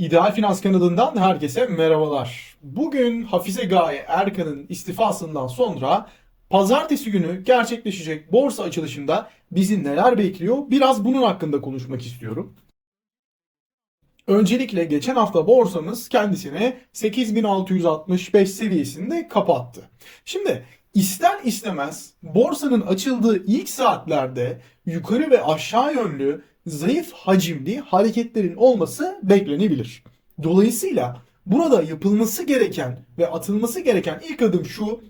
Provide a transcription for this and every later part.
İdeal Finans kanalından herkese merhabalar. Bugün Hafize Gaye Erkan'ın istifasından sonra pazartesi günü gerçekleşecek borsa açılışında bizi neler bekliyor? Biraz bunun hakkında konuşmak istiyorum. Öncelikle geçen hafta borsamız kendisine 8665 seviyesinde kapattı. Şimdi ister istemez borsanın açıldığı ilk saatlerde yukarı ve aşağı yönlü zayıf hacimli hareketlerin olması beklenebilir. Dolayısıyla burada yapılması gereken ve atılması gereken ilk adım şu.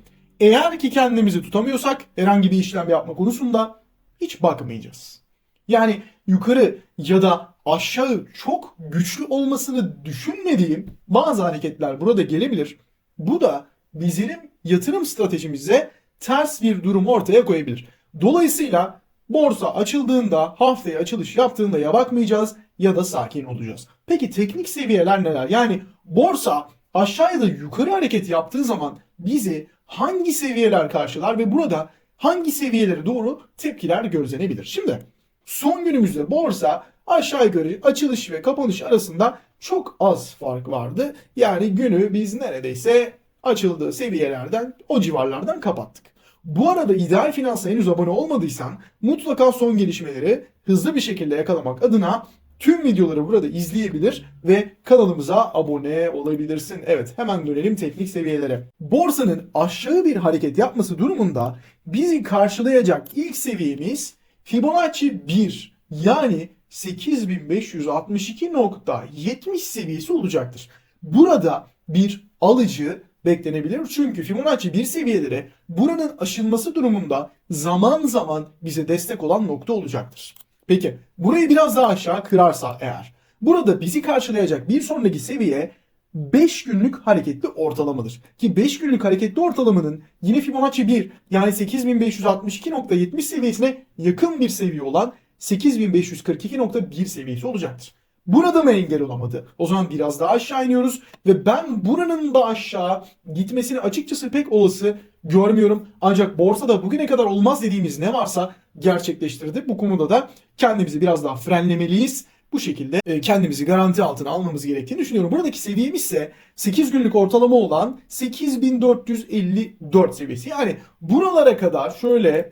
Eğer ki kendimizi tutamıyorsak herhangi bir işlem yapma konusunda hiç bakmayacağız. Yani yukarı ya da aşağı çok güçlü olmasını düşünmediğim bazı hareketler burada gelebilir. Bu da bizim yatırım stratejimize ters bir durum ortaya koyabilir. Dolayısıyla borsa açıldığında haftaya açılış yaptığında ya bakmayacağız ya da sakin olacağız. Peki teknik seviyeler neler? Yani borsa aşağı ya da yukarı hareket yaptığı zaman bizi hangi seviyeler karşılar ve burada hangi seviyelere doğru tepkiler gözlenebilir? Şimdi son günümüzde borsa aşağı yukarı açılış ve kapanış arasında çok az fark vardı. Yani günü biz neredeyse açıldığı seviyelerden o civarlardan kapattık. Bu arada ideal finansa henüz abone olmadıysan mutlaka son gelişmeleri hızlı bir şekilde yakalamak adına tüm videoları burada izleyebilir ve kanalımıza abone olabilirsin. Evet hemen dönelim teknik seviyelere. Borsanın aşağı bir hareket yapması durumunda bizi karşılayacak ilk seviyemiz Fibonacci 1 yani 8562.70 seviyesi olacaktır. Burada bir alıcı beklenebilir. Çünkü Fibonacci bir seviyeleri buranın aşılması durumunda zaman zaman bize destek olan nokta olacaktır. Peki burayı biraz daha aşağı kırarsa eğer burada bizi karşılayacak bir sonraki seviye 5 günlük hareketli ortalamadır. Ki 5 günlük hareketli ortalamanın yine Fibonacci 1 yani 8562.70 seviyesine yakın bir seviye olan 8542.1 seviyesi olacaktır. Burada mı engel olamadı? O zaman biraz daha aşağı iniyoruz ve ben buranın da aşağı gitmesini açıkçası pek olası görmüyorum. Ancak borsada bugüne kadar olmaz dediğimiz ne varsa gerçekleştirdi. Bu konuda da kendimizi biraz daha frenlemeliyiz. Bu şekilde e, kendimizi garanti altına almamız gerektiğini düşünüyorum. Buradaki seviyemiz ise 8 günlük ortalama olan 8454 seviyesi. Yani buralara kadar şöyle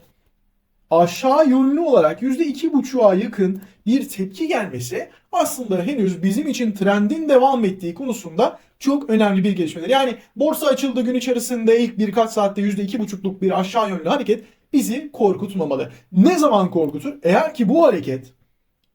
aşağı yönlü olarak %2,5'a yakın bir tepki gelmesi aslında henüz bizim için trendin devam ettiği konusunda çok önemli bir gelişmedir. Yani borsa açıldığı gün içerisinde ilk birkaç saatte %2,5'luk bir aşağı yönlü hareket bizi korkutmamalı. Ne zaman korkutur? Eğer ki bu hareket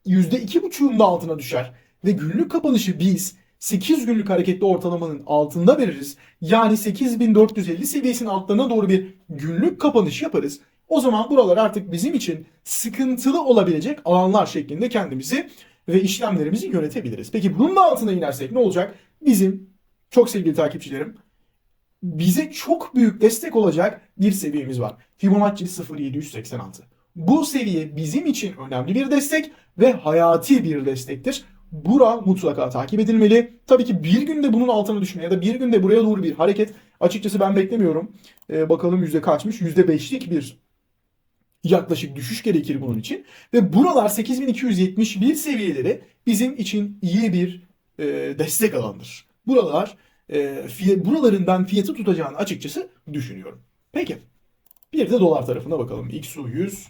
%2,5'un da altına düşer ve günlük kapanışı biz 8 günlük hareketli ortalamanın altında veririz. Yani 8450 seviyesinin altlarına doğru bir günlük kapanış yaparız. O zaman buralar artık bizim için sıkıntılı olabilecek alanlar şeklinde kendimizi ve işlemlerimizi yönetebiliriz. Peki bunun da altına inersek ne olacak? Bizim çok sevgili takipçilerim bize çok büyük destek olacak bir seviyemiz var. Fibonacci 0786. Bu seviye bizim için önemli bir destek ve hayati bir destektir. Bura mutlaka takip edilmeli. Tabii ki bir günde bunun altına düşme ya da bir günde buraya doğru bir hareket açıkçası ben beklemiyorum. Ee, bakalım yüzde kaçmış? Yüzde beşlik bir yaklaşık düşüş gerekir bunun için. Ve buralar 8271 seviyeleri bizim için iyi bir e, destek alandır. Buralar e, fiyat, buralarından fiyatı tutacağını açıkçası düşünüyorum. Peki bir de dolar tarafına bakalım. XU100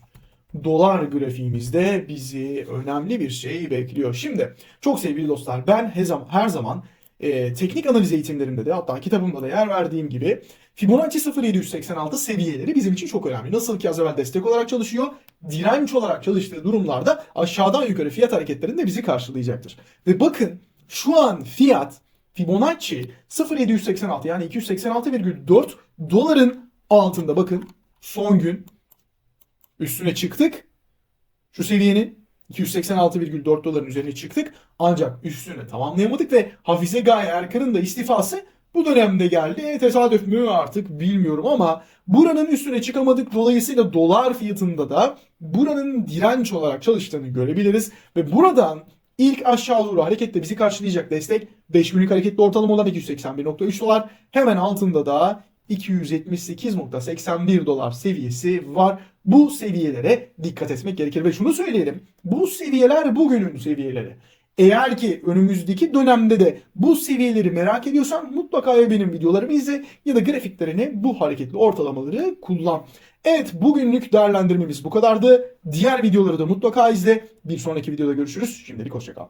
dolar grafiğimizde bizi önemli bir şey bekliyor. Şimdi çok sevgili dostlar ben her zaman, her zaman e, teknik analiz eğitimlerimde de hatta kitabımda da yer verdiğim gibi Fibonacci 0786 seviyeleri bizim için çok önemli. Nasıl ki az evvel destek olarak çalışıyor, direnç olarak çalıştığı durumlarda aşağıdan yukarı fiyat hareketlerinde bizi karşılayacaktır. Ve bakın şu an fiyat Fibonacci 0786 yani 286,4 doların altında bakın son gün üstüne çıktık. Şu seviyenin 286,4 doların üzerine çıktık. Ancak üstüne tamamlayamadık ve Hafize Gaye Erkan'ın da istifası bu dönemde geldi. E, tesadüf mü artık bilmiyorum ama buranın üstüne çıkamadık. Dolayısıyla dolar fiyatında da buranın direnç olarak çalıştığını görebiliriz. Ve buradan ilk aşağı doğru hareketle bizi karşılayacak destek 5 günlük hareketli ortalama olan 281.3 dolar. Hemen altında da 278.81 dolar seviyesi var. Bu seviyelere dikkat etmek gerekir ve şunu söyleyelim. Bu seviyeler bugünün seviyeleri. Eğer ki önümüzdeki dönemde de bu seviyeleri merak ediyorsan mutlaka ya benim videolarımı izle ya da grafiklerini bu hareketli ortalamaları kullan. Evet bugünlük değerlendirmemiz bu kadardı. Diğer videoları da mutlaka izle. Bir sonraki videoda görüşürüz. Şimdilik hoşçakal.